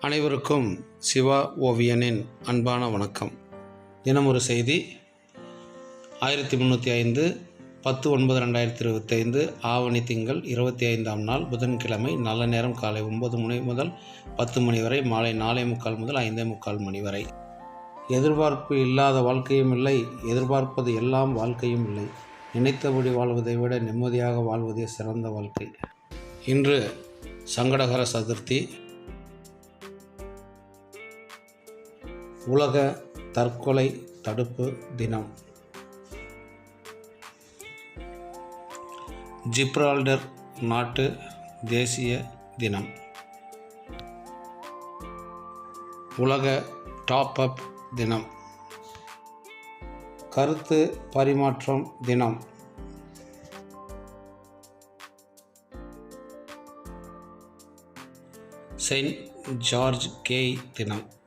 அனைவருக்கும் சிவா ஓவியனின் அன்பான வணக்கம். தினம் ஒரு செய்தி. ஆயிரத்தி முந்நூற்றி ஐந்து பத்து ஒன்பது ரெண்டாயிரத்தி இருபத்தைந்து ஆவணி திங்கள் இருபத்தி ஐந்தாம் நாள் புதன்கிழமை நல்ல நேரம் காலை ஒன்பது மணி முதல் பத்து மணி வரை மாலை நாலே முக்கால் முதல் ஐந்தே முக்கால் மணி வரை. எதிர்பார்ப்பு இல்லாத வாழ்க்கையும் இல்லை எதிர்பார்ப்பது எல்லாம் வாழ்க்கையும் இல்லை. நினைத்தபடி வாழ்வதை விட நிம்மதியாக வாழ்வதே சிறந்த வாழ்க்கை. இன்று சங்கடகர சதுர்த்தி. உலக தற்கொலை தடுப்பு தினம். ஜிப்ரால்டர் நாட்டு தேசிய தினம். உலக டாப் அப் தினம். கருத்து பரிமாற்றம் தினம். செயின்ட் ஜார்ஜ் கேய் தினம்.